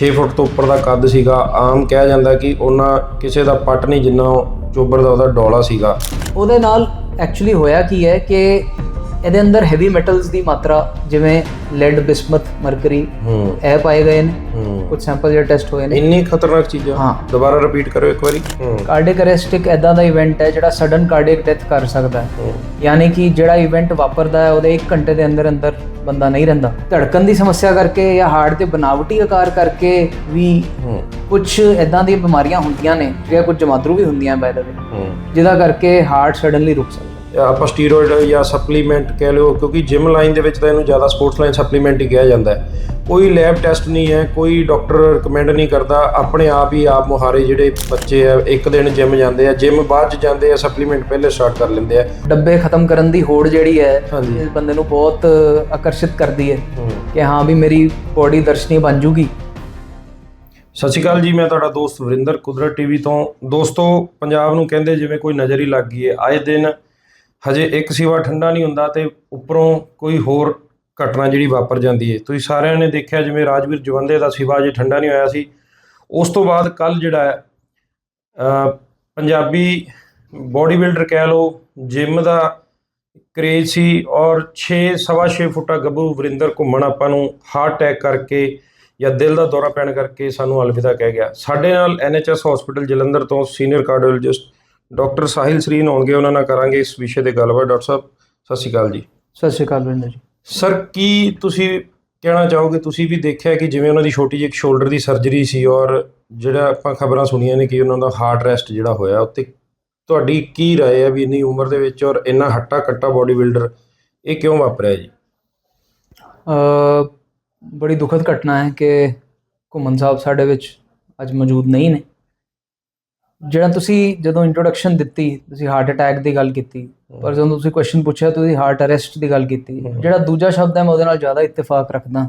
6 ਫੁੱਟ ਤੋਂ ਉੱਪਰ ਦਾ ਕੱਦ ਸੀਗਾ। ਆਮ ਕਿਹਾ ਜਾਂਦਾ ਕਿ ਉਹਨਾਂ ਕਿਸੇ ਦਾ ਪੱਟ ਨਹੀਂ, ਜਿੰਨਾ ਉਹ ਚੋਬਰ ਦਾ ਉਹਦਾ ਡੋਲਾ ਸੀਗਾ। ਉਹਦੇ ਨਾਲ ਐਕਚੁਅਲੀ ਹੋਇਆ ਕੀ ਹੈ ਕਿ ਇਹਦੇ ਅੰਦਰ ਹੈਵੀ ਮੈਟਲਸ ਦੀ ਮਾਤਰਾ ਜਿਵੇਂ ਲੈਡ ਬਿਸਮਥ ਮਰਕਰੀ ਇਹ ਪਾਏ ਗਏ ਨੇ। ਕੁਝ ਸੈਂਪਲ ਜਿਹੜੇ ਟੈਸਟ ਹੋਏ ਨੇ। ਇੰਨੀ ਖਤਰਨਾਕ ਚੀਜ਼ਾਂ। ਹਾਂ। ਦੁਬਾਰਾ ਰਿਪੀਟ ਕਰੋ ਇੱਕ ਵਾਰੀ। ਹੂੰ। ਕਾਰਡਿਕ ਅਰੈਸਟ ਇੱਕ ਐਦਾਂ ਦਾ ਇਵੈਂਟ ਹੈ ਜਿਹੜਾ ਸਡਨ ਕਾਰਡਿਕ ਡੈਥ ਕਰ ਸਕਦਾ ਹੈ। ਯਾਨੀ ਕਿ ਜਿਹੜਾ ਇਵੈਂਟ ਵਾਪਰਦਾ ਹੈ ਉਹਦੇ 1 ਘੰਟੇ ਦੇ ਅੰਦਰ ਅੰਦਰ ਬੰਦਾ ਨਹੀਂ ਰਹਿੰਦਾ। ਧੜਕਣ ਦੀ ਸਮੱਸਿਆ ਕਰਕੇ ਜਾਂ ਹਾਰਟ ਦੇ ਬਨਾਵਟੀ ਆਕਾਰ ਕਰਕੇ ਵੀ ਕੁਝ ਐਦਾਂ ਦੀਆਂ ਬਿਮਾਰੀਆਂ ਹੁੰਦੀਆਂ ਨੇ ਜਿਹੜੀਆਂ ਕੁਝ ਜਮਾਤਰੂ ਵੀ ਹੁੰਦੀਆਂ ਬਾय ਦ ਵੇ ਹੂੰ। ਜਿਹਦਾ ਕਰਕੇ ਹਾਰਟ ਸਡਨਲੀ ਰੁਕ ਸਕਦਾ। ਆਪਾਂ ਸਟੀਰੋਇਡ ਜਾਂ ਸਪਲੀਮੈਂਟ ਕਹਿ ਲਿਓ ਕਿਉਂਕਿ ਜਿਮ ਲਾਈਨ ਦੇ ਵਿੱਚ ਤਾਂ ਇਹਨੂੰ ਜ਼ਿਆਦਾ ਸਪੋਰਟਸ ਲਾਈਨ ਸਪਲੀਮੈਂਟ ਹੀ ਕਿਹਾ ਜਾਂਦਾ ਹੈ। ਕੋਈ ਲੈਬ ਟੈਸਟ ਨਹੀਂ ਹੈ ਕੋਈ ਡਾਕਟਰ ਰეკਮੈਂਡ ਨਹੀਂ ਕਰਦਾ ਆਪਣੇ ਆਪ ਹੀ ਆਪ ਮੁਹਾਰੇ ਜਿਹੜੇ ਬੱਚੇ ਆ ਇੱਕ ਦਿਨ ਜਿਮ ਜਾਂਦੇ ਆ ਜਿਮ ਬਾਅਦ ਚ ਜਾਂਦੇ ਆ ਸਪਲੀਮੈਂਟ ਪਹਿਲੇ ਸਟਾਰਟ ਕਰ ਲੈਂਦੇ ਆ। ਡੱਬੇ ਖਤਮ ਕਰਨ ਦੀ ਹੋੜ ਜਿਹੜੀ ਹੈ। ਇਸ ਬੰਦੇ ਨੂੰ ਬਹੁਤ ਆਕਰਸ਼ਿਤ ਕਰਦੀ ਹੈ ਹੂੰ। ਕਿ ਹਾਂ ਵੀ ਮੇਰੀ ਬੋਡੀ ਦਰਸ਼ਨੀ ਬਣ ਜੂਗੀ। ਸਤਿ ਸ਼੍ਰੀ ਅਕਾਲ ਜੀ ਮੈਂ ਤੁਹਾਡਾ ਦੋਸਤ ਵਰਿੰਦਰ ਕੁਦਰਤ ਟੀਵੀ ਤੋਂ। ਦੋਸਤੋ ਪੰਜਾਬ ਨੂੰ ਕਹਿੰਦੇ ਜਿਵੇਂ ਕੋਈ ਨਜ਼ਰ ਹੀ ਲੱਗ ਗਈ ਹੈ ਆਏ ਦਿਨ ਹਜੇ ਇੱਕ ਸਿਵਾ ਠੰਡਾ ਨਹੀਂ ਹੁੰਦਾ ਤੇ ਉੱਪਰੋਂ ਕੋਈ ਹੋਰ ਘਟਨਾ ਜਿਹੜੀ ਵਾਪਰ ਜਾਂਦੀ ਹੈ ਤੁਸੀਂ ਸਾਰਿਆਂ ਨੇ ਦੇਖਿਆ ਜਿਵੇਂ ਰਾਜਵੀਰ ਜਵੰਦੇ ਦਾ ਸਿਵਾ ਜੇ ਠੰਡਾ ਨਹੀਂ ਹੋਇਆ ਸੀ। ਉਸ ਤੋਂ ਬਾਅਦ ਕੱਲ ਜਿਹੜਾ ਹੈ ਪੰਜਾਬੀ ਬੋਡੀ ਬਿਲਡਰ ਕਹਿ ਲਓ ਜਿਮ ਦਾ ਕਰੇਜ ਸੀ ਔਰ 6 ਸਵਾ 6 ਫੁੱਟਾ ਗੱਭਰੂ ਵਰਿੰਦਰ ਘੁੰਮਣ ਆਪਾਂ ਨੂੰ ਹਾਰਟ ਅਟੈਕ ਕਰਕੇ ਜਾਂ ਦਿਲ ਦਾ ਦੌਰਾ ਪੈਣ ਕਰਕੇ ਸਾਨੂੰ ਅਲਵਿਦਾ ਕਹਿ ਗਿਆ। ਸਾਡੇ ਨਾਲ ਐਨਐਚਐਸ ਹਸਪੀਟਲ ਜਲੰਧਰ ਤੋਂ senior cardiologist doctor Sahil Sareen ਹੋਣਗੇ ਉਹਨਾਂ ਨਾਲ ਕਰਾਂਗੇ ਇਸ ਵਿਸ਼ੇ ਤੇ ਗੱਲਬਾਤ ਡਾਕਟਰ ਸਾਹਿਬ ਸਤਿ ਸ਼੍ਰੀ ਅਕਾਲ ਜੀ ਸਤਿ ਸ਼੍ਰੀ ਅਕਾਲ ਵਿੰਦਰ ਜੀ ਸਰ ਕੀ ਤੁਸੀਂ ਕਹਿਣਾ ਚਾਹੋਗੇ ਤੁਸੀਂ ਵੀ ਦੇਖਿਆ ਕਿ ਜਿਵੇਂ ਉਹਨਾਂ ਦੀ ਛੋਟੀ ਜਿਹੀ ਇੱਕ ਸ਼ੋਲਡਰ ਦੀ ਸਰਜਰੀ ਸੀ ਔਰ ਜਿਹੜਾ ਆਪਾਂ ਖਬਰਾਂ ਸੁਣੀਆਂ ਨੇ ਕਿ ਉਹਨਾਂ ਦਾ ਹਾਰਟ ਰੈਸਟ ਜਿਹੜਾ ਹੋਇਆ ਉੱਤੇ ਤੁਹਾਡੀ ਕੀ رائے ਹੈ ਵੀ ਇੰਨੀ ਉਮਰ ਦੇ ਵਿੱਚ ਔਰ ਇੰਨਾ ਹੱਟਾ ਕੱਟਾ ਬੋਡੀ ਬਿਲਡਰ ਇਹ ਕਿਉਂ ਵਾਪਰਿਆ ਜੀ ਅ ਬੜੀ ਦੁਖਦ ਘਟਨਾ ਹੈ ਕਿ ਘੁੰਮਣ ਸਾਹਿਬ ਸਾਡੇ ਵਿੱਚ ਅੱਜ ਮੌਜੂਦ ਨਹੀਂ ਨੇ ਜਿਹੜਾ ਤੁਸੀਂ ਜਦੋਂ ਇੰਟਰੋਡਕਸ਼ਨ ਦਿੱਤੀ ਤੁਸੀਂ ਹਾਰਟ ਅਟੈਕ ਦੀ ਗੱਲ ਕੀਤੀ ਪਰ ਜਦੋਂ ਤੁਸੀਂ ਕੁਐਸਚਨ ਪੁੱਛਿਆ ਤੁਸੀਂ ਹਾਰਟ ਅਰੈਸਟ ਦੀ ਗੱਲ ਕੀਤੀ। ਜਿਹੜਾ ਦੂਜਾ ਸ਼ਬਦ ਹੈ ਮੈਂ ਉਹਦੇ ਨਾਲ ਜ਼ਿਆਦਾ ਇਤਫਾਕ ਰੱਖਦਾ।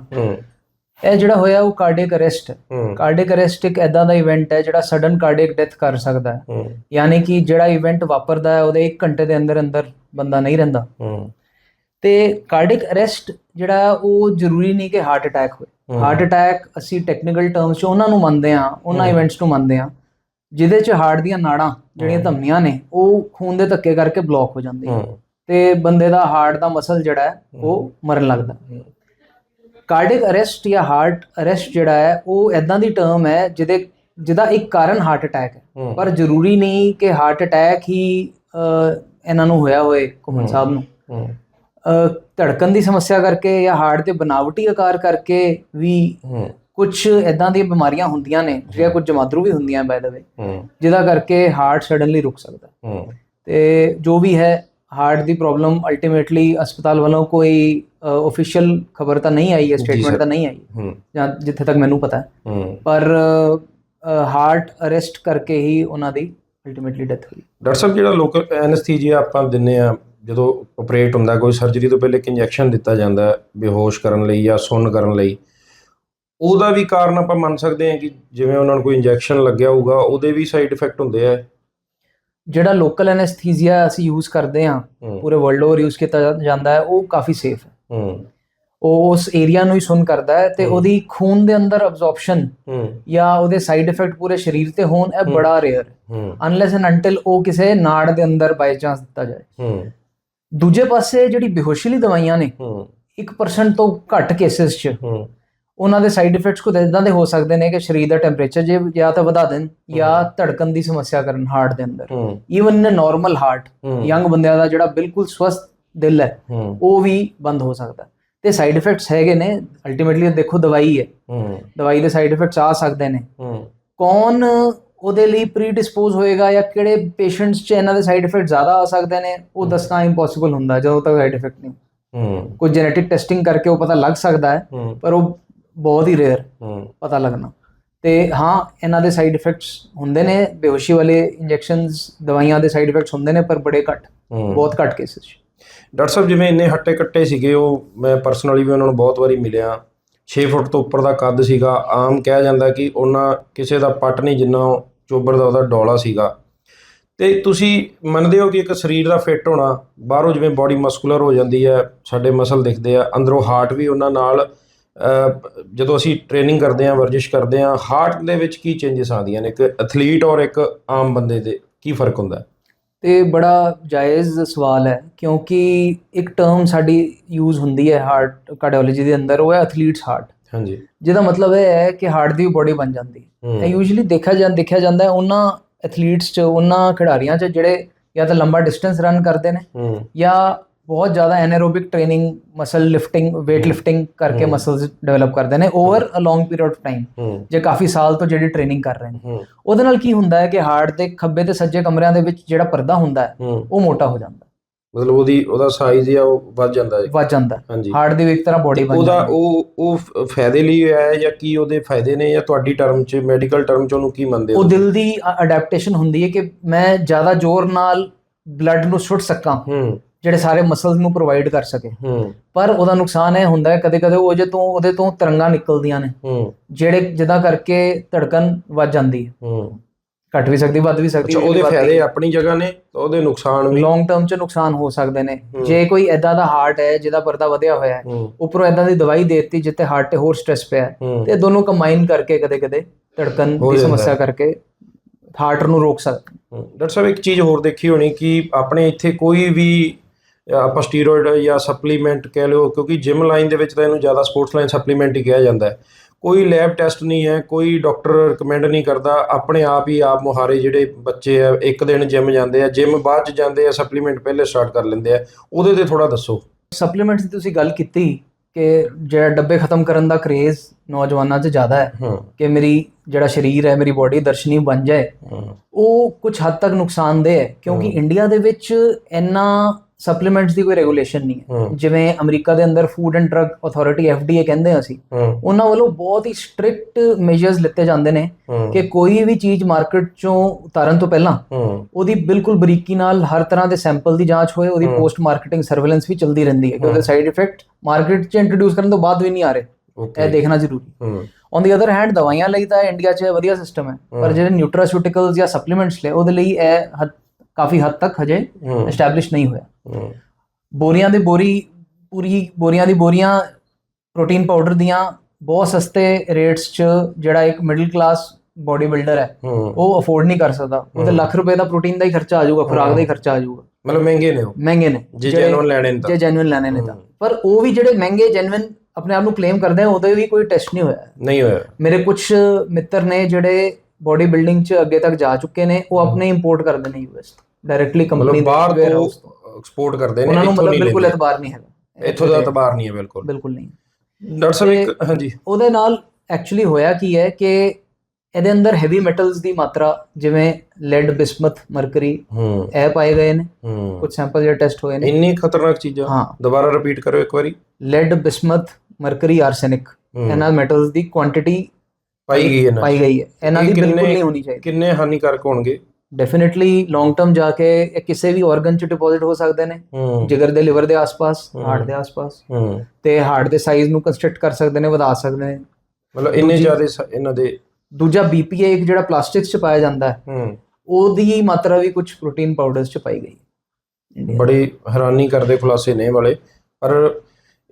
ਇਹ ਜਿਹੜਾ ਹੋਇਆ ਉਹ ਕਾਰਡਿਕ ਅਰੈਸਟ ਕਾਰਡਿਕ ਅਰੈਸਟ ਇੱਕ ਐਦਾਂ ਦਾ ਇਵੈਂਟ ਹੈ ਜਿਹੜਾ ਸਡਨ ਕਾਰਡਿਕ ਡੈਥ ਕਰ ਸਕਦਾ ਹੈ। ਯਾਨੀ ਕਿ ਜਿਹੜਾ ਇਵੈਂਟ ਵਾਪਰਦਾ ਹੈ ਉਹਦੇ 1 ਘੰਟੇ ਦੇ ਅੰਦਰ ਅੰਦਰ ਬੰਦਾ ਨਹੀਂ ਰਹਿੰਦਾ। ਤੇ ਕਾਰਡਿਕ ਅਰੈਸਟ ਜਿਹੜਾ ਉਹ ਜ਼ਰੂਰੀ ਨਹੀਂ ਕਿ ਹਾਰਟ ਅਟੈਕ ਹੋਏ। ਹਮ। ਹਾਰਟ ਅਟੈਕ ਅਸੀਂ ਟੈਕਨੀਕਲ ਟਰਮਸ 'ਚ ਉਹਨਾਂ ਨੂੰ ਮੰਨਦੇ ਆ ਉਹਨਾਂ। ਇਵੈਂਟਸ ਨੂੰ ਮੰਨਦੇ ਆ ਜਿਹਦੇ 'ਚ ਹਾਰਟ ਦੀਆਂ ਨਾੜਾਂ ਜਿਹੜੀਆਂ। ਧਮਨੀਆਂ ਨੇ ਉਹ ਖੂਨ ਦੇ ਧੱਕੇ ਕਰਕੇ ਬਲੌਕ ਹੋ ਜਾਂਦੀਆਂ ਹੂੰ। ਤੇ ਬੰਦੇ ਦਾ ਹਾਰਟ ਦਾ ਮਸਲ ਜਿਹੜਾ ਹੈ ਉਹ ਮਰਨ ਲੱਗਦਾ। ਕਾਰਡਿਕ ਅਰੈਸਟ ਜਾਂ ਹਾਰਟ ਅਰੈਸਟ ਜਿਹੜਾ ਹੈ ਉਹ ਐਦਾਂ ਦੀ ਟਰਮ ਹੈ ਜਿਹਦੇ ਜਿਹਦਾ ਇੱਕ ਕਾਰਨ ਹਾਰਟ ਅਟੈਕ ਹੈ। ਪਰ ਜ਼ਰੂਰੀ ਨਹੀਂ ਕਿ ਹਾਰਟ ਅਟੈਕ ਹੀ ਇਹਨਾਂ ਨੂੰ ਹੋਇਆ ਹੋਏ ਹਮ। ਸਾਹਿਬ ਨੂੰ। ਧੜਕਣ ਦੀ ਸਮੱਸਿਆ ਕਰਕੇ ਜਾਂ ਹਾਰਟ ਦੇ ਬਨਾਵਟੀ ਆਕਾਰ ਕਰਕੇ ਵੀ ਕੁਝ ਐਦਾਂ ਦੀਆਂ ਬਿਮਾਰੀਆਂ ਹੁੰਦੀਆਂ ਨੇ ਜਿਹੜੀਆਂ ਕੁਝ ਜਮਾਤਰੂ ਵੀ ਹੁੰਦੀਆਂ ਬਾय ਦ ਵੇ ਜਿਹਦਾ ਕਰਕੇ ਹਾਰਟ ਸਡਨਲੀ ਰੁਕ ਸਕਦਾ। ਤੇ ਜੋ ਵੀ ਹੈ ਹਾਰਟ ਦੀ ਪ੍ਰੋਬਲਮ ਅਲਟੀਮੇਟਲੀ ਹਸਪਤਾਲ ਵੱਲੋਂ ਕੋਈ ਅਫੀਸ਼ੀਅਲ ਖਬਰ ਤਾਂ ਨਹੀਂ ਆਈ ਹੈ ਸਟੇਟਮੈਂਟ। ਤਾਂ ਨਹੀਂ ਆਈ ਜਾਂ ਜਿੱਥੇ ਤੱਕ ਮੈਨੂੰ ਪਤਾ ਹੈ। ਪਰ ਹਾਰਟ ਅਰੈਸਟ ਕਰਕੇ ਹੀ ਉਹਨਾਂ ਦੀ ਅਲਟੀਮੇਟਲੀ ਡੈਥ ਹੋਈ। ਡਾਕਟਰ ਸਾਹਿਬ ਜਿਹੜਾ ਲੋਕਲ ਐਨਸਥੀਜੀਆ ਆਪਾਂ ਦਿੰਨੇ ਆ ਜਦੋਂ ਆਪਰੇਟ ਹੁੰਦਾ ਕੋਈ ਸਰਜਰੀ ਤੋਂ ਪਹਿਲੇ ਇੱਕ ਇੰਜੈਕਸ਼ਨ ਦਿੱਤਾ ਜਾਂਦਾ ਹੈ ਬੇਹੋਸ਼ ਕਰਨ ਲਈ ਜਾਂ ਸੁੰਨ ਕਰਨ ਲਈ ਉਹਦਾ ਵੀ ਕਾਰਨ ਆਪਾਂ ਮੰਨ ਸਕਦੇ ਹਾਂ ਕਿ ਜਿਵੇਂ ਉਹਨਾਂ ਨੂੰ ਕੋਈ ਇੰਜੈਕਸ਼ਨ ਲੱਗਿਆ ਹੋਊਗਾ ਉਹਦੇ ਵੀ ਸਾਈਡ ਇਫੈਕਟ ਹੁੰਦੇ ਆ। ਜਿਹੜਾ ਲੋਕਲ ਐਨਸਥੀਸੀਆ ਅਸੀਂ ਯੂਜ਼ ਕਰਦੇ ਹਾਂ ਪੂਰੇ ਵਰਲਡ ਓਵਰ ਯੂਜ਼ ਕੀਤਾ ਜਾਂਦਾ ਹੈ ਉਹ ਕਾਫੀ ਸੇਫ ਹੈ। ਹੂੰ। ਉਹ ਉਸ ਏਰੀਆ ਨੂੰ ਹੀ ਸੁਣ ਕਰਦਾ ਹੈ ਤੇ। ਉਹਦੀ ਖੂਨ ਦੇ ਅੰਦਰ ਅਬਜ਼ੌਰਪਸ਼ਨ ਹੂੰ। ਜਾਂ ਉਹਦੇ ਸਾਈਡ ਇਫੈਕਟ ਪੂਰੇ ਸਰੀਰ ਤੇ ਹੋਣ ਇਹ। ਬੜਾ ਰੇਅਰ ਅਨਲੈਸ ਐਂਡ ਅੰਟਿਲ ਉਹ ਕਿਸੇ ਨਾੜ ਦੇ ਅੰਦਰ ਬਾਈ ਚਾਂਸ ਦਿੱਤਾ ਜਾਏ। ਹੂੰ। ਦੂਜੇ ਪਾਸੇ ਜਿਹੜੀ ਬੇਹੋਸ਼ੀ ਲਈ ਦਵਾਈਆਂ ਨੇ ਹੂੰ। 1% ਤੋਂ ਘੱਟ ਕੇਸਿਸ 'ਚ ਹੂੰ। ਉਹਨਾਂ ਦੇ ਸਾਈਡ ਇਫੈਕਟਸ ਕੁਝ ਇਦਾਂ ਦੇ ਹੋ ਸਕਦੇ ਨੇ ਕਿ ਸਰੀਰ ਦਾ ਟੈਂਪਰੇਚਰ ਜੇ ਜਾਂ ਤਾਂ ਵਧਾ ਦੇਣ ਜਾਂ ਧੜਕਣ ਦੀ ਸਮੱਸਿਆ ਕਰਨ ਹਾਰਟ ਦੇ ਅੰਦਰ। Even in normal heart young ਬੰਦਿਆਂ ਦਾ ਜਿਹੜਾ ਬਿਲਕੁਲ ਸਵਸਥ ਦਿਲ ਹੈ ਉਹ ਵੀ ਬੰਦ ਹੋ ਸਕਦਾ। ਤੇ ਸਾਈਡ ਇਫੈਕਟਸ ਹੈਗੇ ਨੇ ਅਲਟੀਮੇਟਲੀ ਦੇਖੋ ਦਵਾਈ ਹੈ। ਦਵਾਈ ਦੇ ਸਾਈਡ ਇਫੈਕਟਸ ਆ ਸਕਦੇ ਨੇ। ਕੌਣ ਉਹਦੇ ਲਈ ਪ੍ਰੀਡਿਸਪੋਜ਼ ਹੋਏਗਾ ਜਾਂ ਕਿਹੜੇ ਪੇਸ਼ੈਂਟਸ 'ਚ ਇਹਨਾਂ ਦੇ ਸਾਈਡ ਇਫੈਕਟ ਜ਼ਿਆਦਾ ਆ ਸਕਦੇ ਨੇ ਉਹ ਦੱਸਣਾ ਇੰਪੋਸੀਬਲ ਹੁੰਦਾ ਜਦੋਂ ਤੱਕ ਸਾਈਡ ਇਫੈਕਟ ਨਹੀਂ। ਹੂੰ। ਕੋਈ ਜੈਨੇਟਿਕ ਟੈਸਟਿੰਗ ਕਰਕੇ ਉਹ ਪਤਾ ਲੱਗ ਸਕਦਾ ਹੂੰ। ਪਰ ਉਹ ਬਹੁਤ ਹੀ ਰੇਅਰ ਪਤਾ ਲੱਗਣਾ। ਤੇ ਹਾਂ ਇਹਨਾਂ ਦੇ ਸਾਈਡ ਇਫੈਕਟਸ ਹੁੰਦੇ ਨੇ ਬੇਹੋਸ਼ੀ ਵਾਲੇ ਇੰਜੈਕਸ਼ਨਸ ਦਵਾਈਆਂ ਦੇ ਸਾਈਡ ਇਫੈਕਟਸ ਹੁੰਦੇ ਨੇ ਪਰ ਬੜੇ ਘੱਟ ਬਹੁਤ ਘੱਟ ਕੇਸਿਸ ਡਾਕਟਰ ਸਾਹਿਬ ਜਿਵੇਂ ਇੰਨੇ ਹੱਟੇ ਕੱਟੇ ਸੀਗੇ ਉਹ ਮੈਂ ਪਰਸਨਲੀ ਵੀ ਉਹਨਾਂ ਨੂੰ ਬਹੁਤ ਵਾਰੀ ਮਿਲਿਆ। 6 ਫੁੱਟ ਤੋਂ ਉੱਪਰ ਦਾ ਕੱਦ ਸੀਗਾ। ਆਮ ਕਿਹਾ ਜਾਂਦਾ ਕਿ ਉਹਨਾਂ ਕਿਸੇ ਦਾ ਪੱਟ ਨਹੀਂ ਜਿੰਨਾ ਚੋਬਰ ਦਾ ਉਹਦਾ ਡੋਲਾ ਸੀਗਾ। ਤੇ ਤੁਸੀਂ ਮੰਨਦੇ ਹੋ ਕਿ ਇੱਕ ਸਰੀਰ ਦਾ ਫਿੱਟ ਹੋਣਾ ਬਾਹਰੋਂ ਜਿਵੇਂ ਬਾਡੀ ਮਸਕੂਲਰ ਹੋ ਜਾਂਦੀ ਹੈ ਸਾਡੇ ਮਸਲ ਦਿਖਦੇ ਆ ਅੰਦਰੋਂ ਹਾਰਟ ਵੀ ਉਹਨਾਂ ਨਾਲ ਜਦੋਂ ਅਸੀਂ ਟ੍ਰੇਨਿੰਗ ਕਰਦੇ ਹਾਂ ਵਰਜਿਸ਼ ਕਰਦੇ ਹਾਂ ਹਾਰਟ ਦੇ ਵਿੱਚ ਕੀ ਚੇਂਜਸ ਆਉਂਦੀਆਂ ਨੇ? ਇੱਕ ਐਥਲੀਟ ਔਰ ਇੱਕ ਆਮ ਬੰਦੇ ਦੇ ਕੀ ਫ਼ਰਕ ਹੁੰਦਾ? ਤੇ ਬੜਾ ਜਾਇਜ਼ ਸਵਾਲ ਹੈ ਕਿਉਂਕਿ ਇੱਕ ਟਰਮ ਸਾਡੀ ਯੂਜ਼ ਹੁੰਦੀ ਹੈ ਹਾਰਟ ਕਾਰਡੀਓਲੋਜੀ ਦੇ ਅੰਦਰ ਉਹ ਹੈ ਐਥਲੀਟਸ ਹਾਰਟ ਹਾਂਜੀ। ਜਿਹਦਾ ਮਤਲਬ ਇਹ ਹੈ ਕਿ ਹਾਰਟ ਦੀ ਬੋਡੀ ਬਣ ਜਾਂਦੀ। ਹੈ। ਯੂਜੂਲੀ ਦੇਖਿਆ ਜਾਂ ਦੇਖਿਆ ਜਾਂਦਾ ਹੈ ਉਹਨਾਂ ਐਥਲੀਟਸ 'ਚ ਉਹਨਾਂ ਖਿਡਾਰੀਆਂ 'ਚ ਜਿਹੜੇ ਜਾਂ ਤਾਂ ਲੰਬਾ ਡਿਸਟੈਂਸ ਰਨ ਕਰਦੇ ਨੇ ਜਾਂ ਬਹੁਤ ਜ਼ਿਆਦਾ anaerobic training muscle lifting weight lifting ਕਰਕੇ। ਮਸਲਸ ਡਿਵੈਲਪ ਕਰਦੇ ਨੇ over a long period of time ਜੇ ਕਾਫੀ ਸਾਲ ਤੋਂ ਜਿਹੜੀ ਟ੍ਰੇਨਿੰਗ ਕਰ ਰਹੇ ਨੇ। ਉਹਦੇ ਨਾਲ ਕੀ ਹੁੰਦਾ ਹੈ ਕਿ ਹਾਰਟ ਦੇ ਖੱਬੇ ਤੇ ਸੱਜੇ ਕਮਰਿਆਂ ਦੇ ਵਿੱਚ ਜਿਹੜਾ ਪਰਦਾ ਹੁੰਦਾ ਹੈ ਉਹ ਮੋਟਾ ਹੋ ਜਾਂਦਾ। ਮਤਲਬ ਉਹਦੀ ਉਹਦਾ ਸਾਈਜ਼ ਆ ਉਹ ਵੱਧ ਜਾਂਦਾ ਹੈ। ਵੱਧ ਜਾਂਦਾ ਹਾਂਜੀ। ਹਾਰਟ ਦੀ ਇੱਕ ਤਰ੍ਹਾਂ ਬੋਡੀ ਬਣ ਉਹਦਾ ਉਹ ਉਹ ਫਾਇਦੇ ਲਈ ਹੈ ਜਾਂ ਕੀ ਉਹਦੇ ਫਾਇਦੇ ਨੇ ਜਾਂ ਤੁਹਾਡੀ ਟਰਮ 'ਚ ਮੈਡੀਕਲ ਟਰਮ 'ਚ ਉਹਨੂੰ ਕੀ ਮੰਨਦੇ ਉਹ ਹੋ ਦਿਲ ਦੀ ਅਡੈਪਟੇਸ਼ਨ ਹੁੰਦੀ ਹੈ ਕਿ ਮੈਂ ਜ਼ਿਆਦਾ ਜ਼ੋਰ ਨਾਲ ਬਲੱਡ ਨੂੰ ਸੁੱਟ ਸਕਾਂ। ਹੂੰ। ਜਿਹੜੇ ਸਾਰੇ ਮਸਲਸ ਨੂੰ ਪ੍ਰੋਵਾਈਡ ਕਰ ਸਕੇ। ਹੂੰ। ਪਰ ਉਹਦਾ ਨੁਕਸਾਨ ਇਹ ਹੁੰਦਾ ਹੈ ਕਦੇ ਕਦੇ ਉਹ ਜੇ ਤੋਂ ਉਹਦੇ ਤੋਂ ਤਰੰਗਾਂ ਨਿਕਲਦੀਆਂ ਨੇ ਹੂੰ। ਜਿਹੜੇ ਜਿਹਦਾ ਕਰਕੇ ਧੜਕਨ ਵੱਧ ਜਾਂਦੀ ਹੈ। ਹੂੰ। ਘਟ ਵੀ ਸਕਦੀ ਵੱਧ ਵੀ ਸਕਦੀ ਅੱਛਾ ਉਹਦੇ ਫਾਇਦੇ ਆਪਣੀ ਜਗ੍ਹਾ ਨੇ ਤੇ ਉਹਦੇ ਨੁਕਸਾਨ ਵੀ? ਲੌਂਗ ਟਰਮ 'ਚ ਨੁਕਸਾਨ ਹੋ ਸਕਦੇ ਨੇ। ਜੇ ਕੋਈ ਐਦਾਂ ਦਾ ਹਾਰਟ ਹੈ ਜਿਹਦਾ ਪਰਦਾ ਵਧਿਆ ਹੋਇਆ ਹੈ ਹੂੰ। ਉੱਪਰੋਂ ਐਦਾਂ ਦੀ ਦਵਾਈ ਦੇ ਦਿੱਤੀ ਜਿੱਤੇ ਹਾਰਟ ਤੇ ਹੋਰ ਸਟ੍ਰੈਸ ਪਿਆ ਹੈ ਹੂੰ। ਤੇ ਦੋਨੋਂ ਕੰਬਾਈਨ ਕਰਕੇ ਕਦੇ ਕਦੇ ਧੜਕਨ ਹੋ ਦੀ ਸਮੱਸਿਆ ਹੈ। ਕਰਕੇ ਹਾਰਟ ਨੂੰ ਰੋਕ ਸਕਦੇ ਡਾਕਟਰ ਸਾਹਿਬ ਇੱਕ ਚੀਜ਼ ਹੋਰ ਦੇਖੀ ਹੋਣੀ ਕਿ ਆਪਣੇ ਇੱਥੇ ਕੋਈ ਵੀ ਆਪਾਂ ਸਟੀਰੋਇਡ ਜਾਂ ਸਪਲੀਮੈਂਟ ਕਹਿ ਲਿਓ ਕਿਉਂਕਿ ਜਿਮ ਲਾਈਨ ਦੇ ਵਿੱਚ ਤਾਂ ਇਹਨੂੰ ਜ਼ਿਆਦਾ ਸਪੋਰਟਸ ਲਾਈਨ ਸਪਲੀਮੈਂਟ ਹੀ ਕਿਹਾ ਜਾਂਦਾ ਹੈ। ਕੋਈ ਲੈਬ ਟੈਸਟ ਨਹੀਂ ਹੈ ਕੋਈ ਡਾਕਟਰ ਰეკਮੈਂਡ ਨਹੀਂ ਕਰਦਾ ਆਪਣੇ ਆਪ ਹੀ ਆਪ ਮੁਹਾਰੇ ਜਿਹੜੇ ਬੱਚੇ ਆ ਇੱਕ ਦਿਨ ਜਿਮ ਜਾਂਦੇ ਆ ਜਿਮ ਬਾਅਦ ਚ ਜਾਂਦੇ ਆ ਸਪਲੀਮੈਂਟ ਪਹਿਲੇ ਸਟਾਰਟ ਕਰ ਲੈਂਦੇ ਆ। ਉਹਦੇ ਤੇ ਥੋੜਾ ਦੱਸੋ। ਸਪਲੀਮੈਂਟਸ ਦੀ ਤੁਸੀਂ ਗੱਲ ਕੀਤੀ ਕਿ ਜਿਹੜਾ ਡੱਬੇ ਖਤਮ ਕਰਨ ਦਾ ਕ੍ਰੇਜ਼ ਨੌਜਵਾਨਾਂ 'ਚ ਜ਼ਿਆਦਾ ਹੈ ਕਿ ਮੇਰੀ ਜਿਹੜਾ ਸਰੀਰ ਹੈ ਮੇਰੀ ਬੋਡੀ ਦਰਸ਼ਨੀ ਬਣ ਜਾਏ ਉਹ ਕੁਝ ਹੱਦ ਤੱਕ ਨੁਕਸਾਨਦੇਹ ਹੈ। ਕਿਉਂਕਿ। ਇੰਡੀਆ ਦੇ ਵਿੱਚ ਇੰਨਾ ਸਪਲੀਮੈਂਟਸ ਦੀ ਕੋਈ ਰੈਗੂਲੇਸ਼ਨ ਨਹੀਂ ਹੈ। ਜਿਵੇਂ ਅਮਰੀਕਾ ਦੇ ਅੰਦਰ food and drug authority FDA ਕਹਿੰਦੇ ਆ ਅਸੀਂ ਉਹਨਾਂ ਵੱਲੋਂ ਬਹੁਤ ਹੀ ਸਟ੍ਰਿਕਟ ਮੇਜਰਸ ਲਿੱਤੇ ਜਾਂਦੇ ਨੇ ਕਿ ਕੋਈ ਵੀ ਚੀਜ਼ ਮਾਰਕੀਟ ਚੋਂ ਉਤਾਰਨ ਤੋਂ ਪਹਿਲਾਂ ਉਹਦੀ ਬਿਲਕੁਲ ਬਰੀਕੀ ਨਾਲ ਹਰ ਤਰ੍ਹਾਂ ਦੇ ਸੈਂਪਲ ਦੀ ਜਾਂਚ ਹੋਏ ਉਹਦੀ। ਪੋਸਟ ਮਾਰਕੀਟਿੰਗ ਸਰਵੇਲੈਂਸ ਵੀ ਚਲਦੀ ਰਹਿੰਦੀ ਹੈ ਕਿ। ਉਹਦੇ ਸਾਈਡ ਇਫੈਕਟ ਮਾਰਕੀਟ 'ਚ ਇੰਟਰੋਡਿਊਸ ਕਰਨ ਤੋਂ ਬਾਅਦ ਵੀ ਨਹੀਂ ਆ ਰਹੇ। ਇਹ ਦੇਖਣਾ ਜ਼ਰੂਰੀ। ਔਨ ਦੀ ਅਦਰ ਹੈਂਡ ਦਵਾਈਆਂ ਲਈ ਤਾਂ ਇੰਡੀਆ 'ਚ ਵਧੀਆ ਸਿਸਟਮ ਹੈ ਪਰ। ਜਿਹੜੇ ਨਿਊਟਰਾਸਿਊਟੀਕਲਸ ਜਾਂ ਸਪਲੀਮੈਂਟਸ ਲਈ ਉਹਦੇ ਲਈ ਇਹ ਕਾਫੀ ਹੱਦ ਤੱਕ ਹਜੇ ਐਸਟੈਬਲਿਸ਼ ਨਹੀਂ ਹੋਇਆ। ਬੋਰੀਆਂ ਦੇ ਬੋਰੀ ਪੂਰੀ ਬੋਰੀਆਂ ਦੀ ਬੋਰੀਆਂ ਪ੍ਰੋਟੀਨ ਪਾਊਡਰ ਦੀਆਂ ਬਹੁਤ ਸਸਤੇ ਰੇਟਸ 'ਚ ਜਿਹੜਾ ਇੱਕ ਮਿਡਲ ਕਲਾਸ ਬੋਡੀ ਬਿਲਡਰ ਹੈ ਉਹ ਅਫੋਰਡ ਨਹੀਂ ਕਰ ਸਕਦਾ। ਉਹਦੇ। ਲੱਖ ਰੁਪਏ ਦਾ ਪ੍ਰੋਟੀਨ ਦਾ ਹੀ ਖਰਚਾ ਆ ਜਾਊਗਾ ਖੁਰਾਕ ਦਾ ਹੀ ਖਰਚਾ ਆ ਜਾਊਗਾ। ਮਤਲਬ ਮਹਿੰਗੇ ਨੇ ਉਹ। ਮਹਿੰਗੇ ਨੇ। ਜੇ ਜੈਨੂਨ ਲੈਣੇ ਨੇ ਤਾਂ। ਜੇ ਜੈਨੂਇਨ ਲੈਣੇ ਨੇ ਤਾਂ। ਪਰ ਉਹ ਵੀ ਜਿਹੜੇ ਮਹਿੰਗੇ ਜੈਨੂਇਨ ਆਪਣੇ ਆਪ ਨੂੰ ਕਲੇਮ ਕਰਦੇ ਆ ਉਹਦੇ ਵੀ ਕੋਈ ਟੈਸਟ ਨਹੀਂ ਹੋਇਆ। ਨਹੀਂ ਹੋਇਆ। ਮੇਰੇ ਕੁਝ ਮਿੱਤਰ ਨੇ ਜਿਹੜੇ ਬੋਡੀ ਬਿਲਡਿੰਗ 'ਚ ਅੱਗੇ ਤੱਕ ਜਾ ਚੁੱਕੇ ਨੇ ਉਹ ਆਪਣੇ ਇੰਪੋਰਟ ਕਰਦੇ ਨੇ ਯੂਐਸ ਡਾਇਰੈਕਟਲੀ ਕੰਪਨੀ ਬਾਹਰ ਤੋਂ ਤੋਂ। ਐਕਸਪੋਰਟ ਕਰਦੇ ਨੇ ਉਹਨਾਂ ਨੂੰ ਮਤਲਬ ਬਿਲਕੁਲ। ਇਤਬਾਰ ਨਹੀਂ ਹੈਗਾ। ਇੱਥੋਂ ਦਾ ਇਤਬਾਰ ਨਹੀਂ ਹੈ ਬਿਲਕੁਲ। ਬਿਲਕੁਲ ਨਹੀਂ। ਡਾਕਟਰ ਸਾਹਿਬ ਇੱਕ ਹਾਂਜੀ। ਉਹਦੇ ਨਾਲ ਐਕਚੁਅਲੀ ਹੋਇਆ ਕੀ ਹੈ ਕਿ ਇਹਦੇ ਅੰਦਰ ਹੈਵੀ ਮੈਟਲਸ ਦੀ ਮਾਤਰਾ ਜਿਵੇਂ ਲੈਡ ਬਿਸਮਥ ਮਰਕਰੀ ਹੂੰ। ਇਹ ਪਾਏ ਗਏ ਨੇ। ਹੂੰ। ਕੁਝ ਸੈਂਪਲ ਜਿਹੜੇ ਟੈਸਟ ਹੋਏ ਨੇ। ਇੰਨੀ ਖਤਰਨਾਕ ਚੀਜ਼ਾਂ ਹਾਂ। ਦੁਬਾਰਾ ਰਿਪੀਟ ਕਰੋ ਇੱਕ ਵਾਰੀ। ਲੈਡ ਬਿਸਮਥ ਮਰਕਰੀ ਆਰਸੈਨਿਕ ਹੂੰ, ਇਹਨਾਂ ਮੈਟਲਸ ਦੀ ਕੁਆਂਟੀਟੀ ਪਾਈ ਗਈ 'ਚ। ਪਾਈ ਗਈ ਹੈ। ਇਹਨਾਂ ਇਹ ਦੀ ਬਿਲਕੁਲ ਨਹੀਂ ਹੋਣੀ ਚਾਹੀਦੀ। ਕਿੰਨੇ ਹਾਨੀਕਾਰਕ ਹੋਣਗੇ? ਡੈਫੀਨਿਟਲੀ ਲੌਂਗ ਟਰਮ ਜਾ ਕੇ ਇਹ ਕਿਸੇ ਵੀ ਆਰਗਨ ਚ ਡਿਪੋਜ਼ਿਟ ਹੋ ਸਕਦੇ ਨੇ ਜਿਗਰ ਦੇ ਲਿਵਰ ਦੇ ਆਸ-ਪਾਸ। ਹਾਰਟ ਦੇ ਆਸ-ਪਾਸ ਤੇ ਹਾਰਟ ਦੇ ਸਾਈਜ਼ ਨੂੰ ਕੰਸਟਰਕਟ ਕਰ ਸਕਦੇ ਨੇ ਵਧਾ ਸਕਦੇ ਨੇ ਮਤਲਬ ਇੰਨੇ ਜ਼ਿਆਦਾ ਇਹਨਾਂ ਦੇ ਦੂਜਾ BPA ਇੱਕ ਜਿਹੜਾ ਪਲਾਸਟਿਕਸ ਚ ਪਾਇਆ ਜਾਂਦਾ ਹੈ ਉਹਦੀ ਮਾਤਰਾ ਵੀ ਕੁਝ ਪ੍ਰੋਟੀਨ ਪਾਊਡਰਸ ਚ ਪਾਈ ਗਈ ਬੜੀ ਹੈਰਾਨੀ ਕਰਦੇ ਖੁਲਾਸੇ ਨੇ ਵਾਲੇ ਪਰ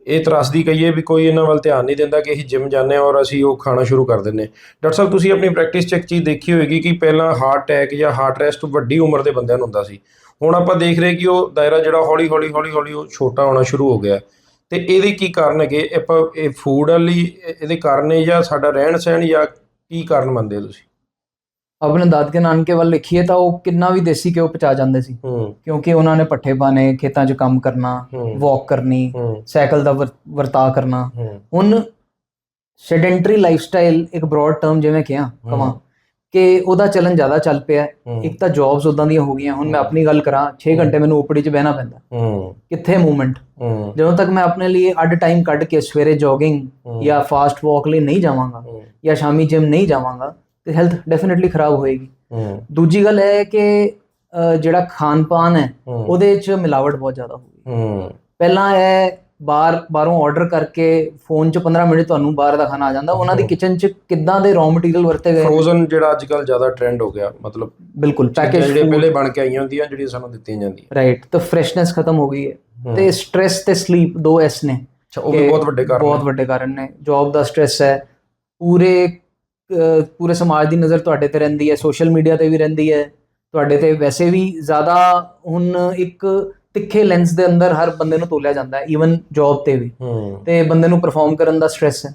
ਇਹ ਤਰਾਸਦੀ ਕਹੀਏ ਵੀ ਕੋਈ ਇਹਨਾਂ ਵੱਲ ਧਿਆਨ ਨਹੀਂ ਦਿੰਦਾ ਕਿ ਅਸੀਂ ਜਿਮ ਜਾਂਦੇ ਹਾਂ ਔਰ ਅਸੀਂ ਉਹ ਖਾਣਾ ਸ਼ੁਰੂ ਕਰ ਦਿੰਦੇ ਹਾਂ। ਡਾਕਟਰ ਸਾਹਿਬ, ਤੁਸੀਂ ਆਪਣੀ ਪ੍ਰੈਕਟਿਸ 'ਚ ਇੱਕ ਚੀਜ਼ ਦੇਖੀ ਹੋਏਗੀ ਕਿ ਪਹਿਲਾਂ ਹਾਰਟ ਅਟੈਕ ਜਾਂ ਹਾਰਟ ਰੈਸਟ ਵੱਡੀ ਉਮਰ ਦੇ ਬੰਦਿਆਂ ਨੂੰ ਹੁੰਦਾ ਸੀ। ਹੁਣ ਆਪਾਂ ਦੇਖ ਰਹੇ ਕਿ ਉਹ ਦਾਇਰਾ ਜਿਹੜਾ ਹੌਲੀ ਹੌਲੀ ਹੌਲੀ ਹੌਲੀ ਉਹ ਛੋਟਾ ਹੋਣਾ ਸ਼ੁਰੂ ਹੋ ਗਿਆ। ਤੇ ਇਹਦੇ ਕੀ ਕਾਰਨ ਹੈਗੇ? ਆਪਾਂ ਇਹ ਫੂਡ ਵਾਲੀ ਇਹਦੇ ਕਾਰਨ ਨੇ ਜਾਂ ਸਾਡਾ ਰਹਿਣ ਸਹਿਣ ਜਾਂ ਕੀ ਕਾਰਨ ਮੰਨਦੇ ਹੋ ਤੁਸੀਂ? ਆਪਣੇ ਦਾਦਕੇ ਨਾਨਕੇ ਵੱਲ ਲਿਖੀਏ ਤਾਂ ਉਹ ਕਿੰਨਾ ਵੀ ਦੇਸੀ ਘਿਓ ਪਚਾ ਜਾਂਦੇ ਸੀ। ਕਿਉਂਕਿ ਉਹਨਾਂ ਨੇ ਪੱਠੇ ਪਾਣੇ ਖੇਤਾਂ 'ਚ ਕੰਮ ਕਰਨਾ ਵਾਕ ਕਰਨੀ ਸਾਈਕਲ ਦਾ ਵਰ- ਵਰਤਾਅ ਕਰਨਾ। ਹੁਣ ਸੈਡੈਂਟਰੀ ਲਾਈਫਸਟਾਈਲ ਇੱਕ ਬ੍ਰੌਡ ਟਰਮ ਜਿਵੇਂ ਕਿਹਾ ਕਵਾਂ ਕਿ ਉਹਦਾ ਚੱਲਣ ਜ਼ਿਆਦਾ ਚੱਲ ਪਿਆ। ਇੱਕ ਤਾਂ ਜੌਬਸ ਉਦਾਂ ਦੀਆਂ ਹੋ ਗਈਆਂ ਹੁਣ ਮੈਂ ਆਪਣੀ ਗੱਲ ਕਰਾਂ 6 ਘੰਟੇ ਮੈਨੂੰ ਓਪੀਡੀ 'ਚ ਬਹਿਣਾ ਪੈਂਦਾ। ਕਿੱਥੇ ਮੂਵਮੈਂਟ ਜਦੋਂ ਤੱਕ ਮੈਂ ਆਪਣੇ ਲਈ ਅੱਡ ਟਾਈਮ ਕੱਢ ਕੇ ਸਵੇਰੇ ਜੋਗਿੰਗ। ਜਾਂ ਫਾਸਟ ਵਾਕ ਲਈ ਨਹੀਂ ਜਾਵਾਂਗਾ ਜਾਂ ਸ਼ਾਮੀ ਜਿਮ ਨਹੀਂ ਜਾਵਾਂਗਾ ਤੇ ਹੈਲਥ ਡੈਫੀਨਿਟਲੀ ਖਰਾਬ ਹੋਏਗੀ। ਦੂਜੀ ਗੱਲ ਹੈ ਕਿ ਜਿਹੜਾ ਖਾਣ ਪਾਨ ਹੈ। ਉਹਦੇ 'ਚ ਮਿਲਾਵਟ ਬਹੁਤ ਜ਼ਿਆਦਾ ਹੋ ਗਈ। ਹੂੰ। ਪਹਿਲਾਂ ਇਹ ਬਾਹਰ ਬਾਹਰੋਂ ਆਰਡਰ ਕਰਕੇ ਫੋਨ 'ਚ 15 ਮਿੰਟ ਤੁਹਾਨੂੰ ਬਾਹਰ ਦਾ ਖਾਣਾ ਆ ਜਾਂਦਾ। ਉਹਨਾਂ ਦੀ। ਕਿਚਨ 'ਚ ਕਿੱਦਾਂ ਦੇ ਰॉ ਮਟੀਰੀਅਲ ਵਰਤੇ ਗਏ ਫਰੋਜ਼ਨ ਜਿਹੜਾ ਅੱਜ ਕੱਲ ਜ਼ਿਆਦਾ ਟ੍ਰੈਂਡ ਹੋ ਗਿਆ ਮਤਲਬ ਬਿਲਕੁਲ। ਪੈਕੇਜ ਜਿਹੜੇ ਪਹਿਲੇ ਬਣ ਕੇ ਆਈਆਂ ਹੁੰਦੀਆਂ ਜਿਹੜੀਆਂ ਸਾਨੂੰ ਦਿੱਤੀਆਂ ਜਾਂਦੀਆਂ। ਰਾਈਟ ਤਾਂ ਫਰੈਸ਼ਨੈਸ ਖਤਮ ਹੋ ਗਈ ਹੈ। ਤੇ ਸਟ्रेस ਤੇ ਸਲੀਪ ਦੋ ਐਸ ਨੇ ਅੱਛਾ ਉਹ ਵੀ ਬਹੁਤ ਵੱਡੇ ਕਾਰਨ ਬਹੁਤ। ਵੱਡੇ ਕਾਰਨ ਨੇ। ਜੌਬ ਦਾ ਸਟ੍ਰੈਸ ਹੈ। ਪੂਰੇ ਪੂਰੇ ਸਮਾਜ ਦੀ ਨਜ਼ਰ ਤੁਹਾਡੇ ਤੇ ਰਹਿੰਦੀ ਹੈ ਸੋਸ਼ਲ ਮੀਡੀਆ ਤੇ ਵੀ ਰਹਿੰਦੀ ਹੈ। ਤੁਹਾਡੇ ਤੇ ਵੈਸੇ ਵੀ ਜ਼ਿਆਦਾ ਹੁਣ ਇੱਕ ਤਿੱਖੇ ਲੈਂਸ ਦੇ ਅੰਦਰ ਹਰ ਬੰਦੇ ਨੂੰ ਤੋਲਿਆ ਜਾਂਦਾ ਹੈ ਈਵਨ ਜੌਬ ਤੇ ਵੀ। ਤੇ ਬੰਦੇ ਨੂੰ ਪਰਫਾਰਮ ਕਰਨ ਦਾ ਸਟ੍ਰੈਸ ਹੈ।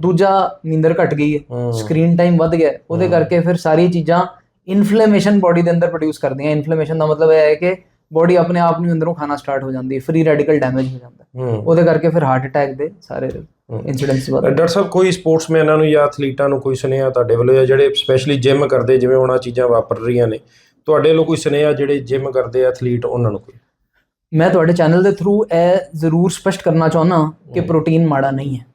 ਦੂਜਾ ਨੀਂਦਰ ਘਟ ਗਈ ਹੈ। ਸਕਰੀਨ ਟਾਈਮ ਵੱਧ ਗਿਆ। ਉਹਦੇ। ਕਰਕੇ ਫਿਰ ਸਾਰੀ ਚੀਜ਼ਾਂ ਇਨਫਲੇਮੇਸ਼ਨ ਬਾਡੀ ਦੇ ਅੰਦਰ ਪ੍ਰੋਡਿਊਸ ਕਰਦੀਆਂ ਇਨਫਲੇਮੇਸ਼ਨ ਦਾ ਮਤਲਬ ਇਹ ਹੈ ਕਿ ਬਾਡੀ ਆਪਣੇ ਆਪ ਨੂੰ ਅੰਦਰੋਂ ਖਾਣਾ ਸਟਾਰਟ ਹੋ ਜਾਂਦੀ ਹੈ ਫ੍ਰੀ ਰੈਡੀਕਲ ਡੈਮੇਜ ਹੋ ਜਾਂਦਾ ਉਹਦੇ ਕਰਕੇ ਫਿਰ ਹਾਰਟ ਅਟੈਕ ਦੇ ਸਾਰੇ ਇਨਸੀਡੈਂਟਸ ਵੱਧ ਡਾਕਟਰ ਸਾਹਿਬ ਕੋਈ ਸਪੋਰਟਸਮੈਨਾਂ ਨੂੰ ਜਾਂ ਐਥਲੀਟਾਂ ਨੂੰ ਕੋਈ ਸੁਨੇਹਾ ਤੁਹਾਡੇ ਵੱਲੋਂ ਜਾਂ ਜਿਹੜੇ ਸਪੈਸ਼ਲੀ ਜਿਮ ਕਰਦੇ ਜਿਵੇਂ ਉਹਨਾਂ ਚੀਜ਼ਾਂ ਵਾਪਰ ਰਹੀਆਂ ਨੇ ਤੁਹਾਡੇ ਵੱਲੋਂ ਕੋਈ ਸੁਨੇਹਾ ਜਿਹੜੇ ਜਿਮ ਕਰਦੇ ਆ ਐਥਲੀਟ ਉਹਨਾਂ ਨੂੰ ਕੋਈ? ਮੈਂ ਤੁਹਾਡੇ ਚੈਨਲ ਦੇ ਥਰੂ ਇਹ ਜ਼ਰੂਰ ਸਪਸ਼ਟ ਕਰਨਾ ਚਾਹੁੰਦਾ ਕਿ। ਪ੍ਰੋਟੀਨ ਮਾੜਾ ਨਹੀਂ ਹੈ।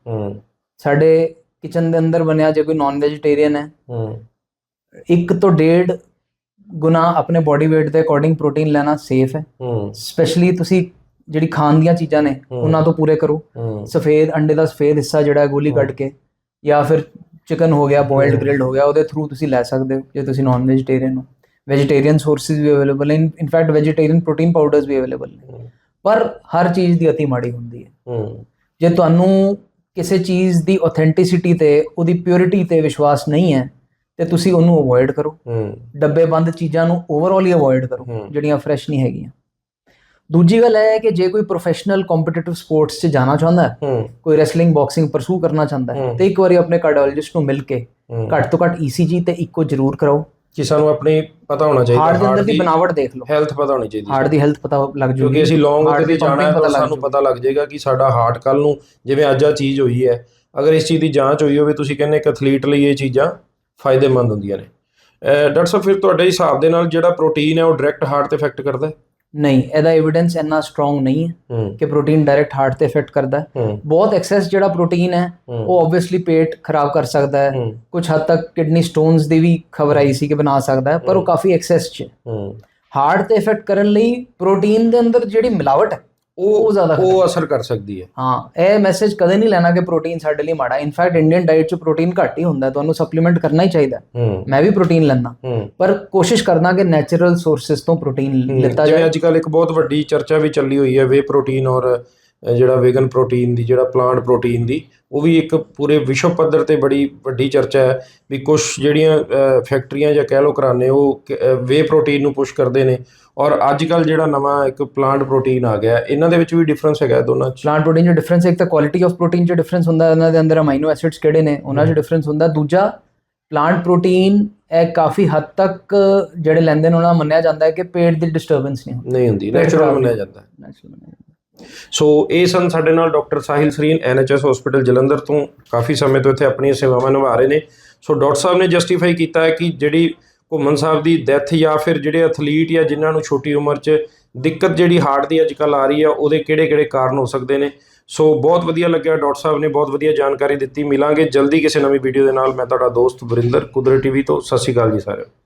ਸਾਡੇ ਕਿਚਨ ਦੇ ਅੰਦਰ ਬਣਿਆ ਜੇ ਕੋਈ ਨਾਨ ਵੈਜੀਟੇਰੀਅਨ ਹੂੰ। ਇੱਕ ਤੋਂ ਡੇਢ ਗੁਣਾ ਆਪਣੇ ਬਾਡੀ weight ਦੇ ਅਕੋਰਡਿੰਗ ਪ੍ਰੋਟੀਨ ਲੈਣਾ ਸੇਫ ਹੈ ਹੂੰ ਸਪੈਸ਼ਲੀ ਤੁਸੀਂ ਜਿਹੜੀ ਖਾਣ ਦੀਆਂ ਚੀਜ਼ਾਂ ਨੇ। ਉਹਨਾਂ ਤੋਂ ਪੂਰੇ ਕਰੋ ਸਫੇਦ ਅੰਡੇ ਦਾ ਸਫੇਦ ਹਿੱਸਾ ਜਿਹੜਾ ਹੈ ਗੋਲੀ ਕੱਢ। ਕੇ ਜਾਂ ਫਿਰ ਚਿਕਨ ਹੋ ਗਿਆ ਬੋਇਲਡ। ਗ੍ਰਿਲਡ ਹੋ ਗਿਆ ਉਹਦੇ ਥਰੂ ਤੁਸੀਂ ਲੈ ਸਕਦੇ ਹੋ ਜੇ ਤੁਸੀਂ ਨਾਨ ਵੈਜੀਟੇਰੀਅਨ ਹੋ ਵੈਜੀਟੇਰੀਅਨ ਸੋਰਸਿਸ ਵੀ ਅਵੇਲੇਬਲ ਨੇ in fact vegetarian protein powders we available ਨੇ। ਪਰ ਹਰ ਚੀਜ਼ ਦੀ ਅਤੀ ਮਾੜੀ ਹੁੰਦੀ ਹੈ ਹੂੰ ਜੇ ਤੁਹਾਨੂੰ ਕਿਸੇ ਚੀਜ਼ ਦੀ ਆਥੈਂਟਿਸਿਟੀ ਤੇ ਉਹਦੀ ਪਿਓਰਿਟੀ ਤੇ ਵਿਸ਼ਵਾਸ ਨਹੀਂ ਹੈ ਤੇ ਤੁਸੀਂ ਉਹਨੂੰ ਅਵੋਇਡ ਕਰੋ। ਡੱਬੇ ਬੰਦ ਚੀਜ਼ਾਂ ਨੂੰ ਓਵਰਆਲ ਹੀ ਅਵੋਇਡ ਕਰੋ। ਜਿਹੜੀਆਂ ਫਰੈਸ਼ ਨਹੀਂ ਹੈਗੀਆਂ। ਦੂਜੀ ਗੱਲ ਹੈ ਕਿ ਜੇ ਕੋਈ ਪ੍ਰੋਫੈਸ਼ਨਲ ਕੰਪੀਟੀਟਿਵ ਸਪੋਰਟਸ 'ਚ ਜਾਣਾ ਚਾਹੁੰਦਾ ਹੈ ਕੋਈ ਰੈਸਲਿੰਗ ਬਾਕਸਿੰਗ ਪਰਸੂ ਕਰਨਾ ਚਾਹੁੰਦਾ ਹੈ। ਤੇ ਇੱਕ ਵਾਰੀ ਆਪਣੇ ਕਾਰਡੀਓਲੋਜਿਸਟ ਨੂੰ ਮਿਲ ਕੇ ਘੱਟ ਤੋਂ ਘੱਟ ECG ਤੇ ਇੱਕੋ ਜ਼ਰੂਰ ਕਰਾਓ। ਕਿ ਸਾਨੂੰ ਆਪਣੀ ਪਤਾ ਹੋਣਾ ਚਾਹੀਦਾ ਹਾਰਟ ਦੇ ਅੰਦਰ heart ਦੀ ਬਣਾਵਟ ਦੇਖ ਲਓ। ਹੈਲਥ ਪਤਾ ਹੋਣੀ ਚਾਹੀਦੀ ਹਾਰਟ ਦੀ ਹੈਲਥ ਪਤਾ ਲੱਗ ਜੂਗੀ। ਕਿਉਂਕਿ ਅਸੀਂ ਲੌਂਗ ਤੇ ਜਾਣਾ ਹੈ ਤਾਂ ਸਾਨੂੰ। ਪਤਾ ਲੱਗ ਜਾਏਗਾ ਕਿ ਸਾਡਾ ਹਾਰਟ ਕੱਲ ਨੂੰ ਜਿਵੇਂ ਅੱਜ ਆ ਚੀਜ਼ ਹੋਈ ਹੈ। ਅਗਰ ਇਸ ਚੀਜ਼ ਦੀ ਜਾਂਚ ਹੋਈ ਹੋਵੇ ਤੁਸੀਂ ਕਹਿੰਦੇ ਇੱਕ ਐਥਲੀਟ ਲਈ ਇਹ ਚੀਜ਼ਾਂ ਫਾਇਦੇਮੰਦ ਹੁੰਦੀਆਂ ਨੇ। ਡਾਕਟਰ ਸਾਹਿਬ ਫਿਰ ਤੁਹਾਡੇ ਹਿਸਾਬ ਦੇ ਨਾਲ ਜਿਹੜਾ ਪ੍ਰੋਟੀਨ ਹੈ ਉਹ ਡਾਇਰੈਕਟ ਹਾਰਟ ਤੇ ਇਫੈਕਟ ਕਰਦਾ ਹੈ? ਨਹੀਂ ਇਹਦਾ ਐਵੀਡੈਂਸ ਇੰਨਾ ਸਟਰੋਂਗ ਨਹੀਂ ਹੈ ਕਿ ਪ੍ਰੋਟੀਨ ਡਾਇਰੈਕਟ ਹਾਰਟ ਤੇ ਇਫੈਕਟ ਕਰਦਾ ਹੈ। ਬਹੁਤ ਐਕਸੈਸ ਜਿਹੜਾ ਪ੍ਰੋਟੀਨ ਹੈ ਉਹ ਆਬਵੀਅਸਲੀ ਪੇਟ ਖਰਾਬ ਕਰ ਸਕਦਾ ਹੈ। ਕੁਝ ਹੱਦ ਤੱਕ ਕਿਡਨੀ ਸਟੋਨਸ ਦੀ ਵੀ ਖਬਰ ਆਈ ਸੀ ਕਿ ਬਣਾ ਸਕਦਾ ਹੈ ਪਰ ਉਹ। ਕਾਫੀ ਐਕਸੈਸ 'ਚ ਹਾਰਟ ਤੇ ਇਫੈਕਟ ਕਰਨ ਲਈ ਪ੍ਰੋਟੀਨ ਦੇ ਅੰਦਰ ਜਿਹੜੀ ਮਿਲਾਵਟ ਹੈ ਉਹ ਜ਼ਿਆਦਾ ਉਹ ਅਸਰ ਕਰ ਸਕਦੀ ਹੈ। ਹਾਂ ਇਹ ਮੈਸੇਜ ਕਦੇ ਨਹੀਂ ਲੈਣਾ ਕਿ ਪ੍ਰੋਟੀਨ ਸਾਡੇ ਲਈ ਮਾੜਾ ਇਨਫੈਕਟ ਇੰਡੀਅਨ ਡਾਈਟ 'ਚ ਪ੍ਰੋਟੀਨ ਘੱਟ ਹੀ ਹੁੰਦਾ ਤੁਹਾਨੂੰ ਸਪਲੀਮੈਂਟ ਕਰਨਾ ਹੀ ਚਾਹੀਦਾ ਮੈਂ ਵੀ ਪ੍ਰੋਟੀਨ ਹੂੰ। ਪਰ ਕੋਸ਼ਿਸ਼ ਕਰਨਾ ਕਿ ਨੈਚੁਰਲ ਸੋਰਸਸ ਤੋਂ ਪ੍ਰੋਟੀਨ ਲਿੱਤਾ ਜਿਵੇਂ ਅੱਜ ਕੱਲ ਇੱਕ ਬਹੁਤ ਵੱਡੀ ਚਰਚਾ ਵੀ ਚੱਲੀ ਹੋਈ ਹੈ ਵੇ ਪ੍ਰੋਟੀਨ ਔਰ ਜਿਹੜਾ ਵੇਗਨ ਪ੍ਰੋਟੀਨ ਦੀ ਜਿਹੜਾ ਪਲਾਂਟ ਪ੍ਰੋਟੀਨ ਦੀ ਉਹ ਵੀ ਇੱਕ ਪੂਰੇ ਵਿਸ਼ਵ ਪੱਧਰ ਤੇ ਬੜੀ ਵੱਡੀ ਚਰਚਾ ਹੈ ਵੀ ਕੁਝ ਜਿਹੜੀਆਂ ਫੈਕਟਰੀਆਂ ਜਾਂ ਕਹਿ ਲੋ ਘਰਾਣੇ ਉਹ ਵੇ ਪ੍ਰੋਟੀਨ ਨੂੰ ਪੁਸ਼ ਕਰਦੇ ਨੇ। ਔਰ ਅੱਜ ਕੱਲ ਜਿਹੜਾ ਨਵਾਂ ਇੱਕ ਪਲਾਂਟ ਪ੍ਰੋਟੀਨ ਆ ਗਿਆ ਇਹਨਾਂ ਦੇ ਵਿੱਚ ਵੀ ਡਿਫਰੈਂਸ ਹੈਗਾ ਦੋਨਾਂ 'ਚ ਪਲਾਂਟ ਪ੍ਰੋਟੀਨ 'ਚ ਡਿਫਰੈਂਸ ਇੱਕ ਤਾਂ ਕੁਆਲਿਟੀ ਆਫ ਪ੍ਰੋਟੀਨ 'ਚ ਡਿਫਰੈਂਸ ਹੁੰਦਾ ਹੈ ਉਹਨਾਂ ਦੇ ਅੰਦਰ ਅਮਾਈਨੋ ਐਸਿਡਸ ਕਿਹੜੇ ਨੇ ਉਹਨਾਂ 'ਚ। ਡਿਫਰੈਂਸ ਹੁੰਦਾ ਦੂਜਾ ਪਲਾਂਟ ਪ੍ਰੋਟੀਨ ਇਹ ਕਾਫੀ ਹੱਦ ਤੱਕ ਜਿਹੜੇ ਲੈਂਦੇ ਨੇ ਉਹਨਾਂ ਦਾ ਮੰਨਿਆ ਜਾਂਦਾ ਹੈ ਕਿ ਪੇਟ ਦੀ ਡਿਸਟਰਬੈਂਸ ਨਹੀਂ ਹੁੰਦੀ ਨਹੀਂ ਹੁੰਦੀ ਨੈਚੁਰਲ ਮੰਨਿਆ। ਜਾਂਦਾ Natural ਮੰਨਿਆ ਜਾਂਦਾ। ਸੋ ਇਹ ਸਨ ਸਾਡੇ ਨਾਲ doctor Sahil Sareen NHS hospital Jalandhar ਤੋਂ ਕਾਫੀ ਸਮੇਂ ਤੋਂ ਇੱਥੇ ਆਪਣੀਆਂ ਸੇਵਾਵਾਂ ਨਿਭਾ ਰਹੇ ਨੇ ਸੋ ਡਾਕਟਰ ਸਾਹਿਬ ਨੇ ਜਸਟੀਫਾਈ ਕੀਤਾ ਹੈ ਕਿ ਜਿਹੜੀ ਘੁੰਮਣ ਸਾਹਿਬ ਦੀ ਡੈਥ ਜਾਂ ਫਿਰ ਜਿਹੜੇ ਐਥਲੀਟ ਜਾਂ ਜਿਨ੍ਹਾਂ ਨੂੰ ਛੋਟੀ ਉਮਰ 'ਚ ਦਿੱਕਤ ਜਿਹੜੀ ਹਾਰਟ ਦੀ ਅੱਜ ਕੱਲ ਆ ਰਹੀ ਆ, ਉਹਦੇ ਕਿਹੜੇ-ਕਿਹੜੇ ਕਾਰਨ ਹੋ ਸਕਦੇ ਨੇ? ਸੋ ਬਹੁਤ ਵਧੀਆ ਲੱਗਿਆ, ਡਾਕਟਰ ਸਾਹਿਬ ਨੇ ਬਹੁਤ ਵਧੀਆ ਜਾਣਕਾਰੀ ਦਿੱਤੀ। ਮਿਲਾਂਗੇ ਜਲਦੀ ਕਿਸੇ ਨਵੀਂ ਵੀਡੀਓ ਦੇ ਨਾਲ। ਮੈਂ ਤੁਹਾਡਾ ਦੋਸਤ ਵਰਿੰਦਰ, ਕੁਦਰਤ ਟੀਵੀ ਤੋਂ। ਸਤਿ ਸ਼੍ਰੀ ਅਕਾਲ ਜੀ ਸਾਰਿਆਂ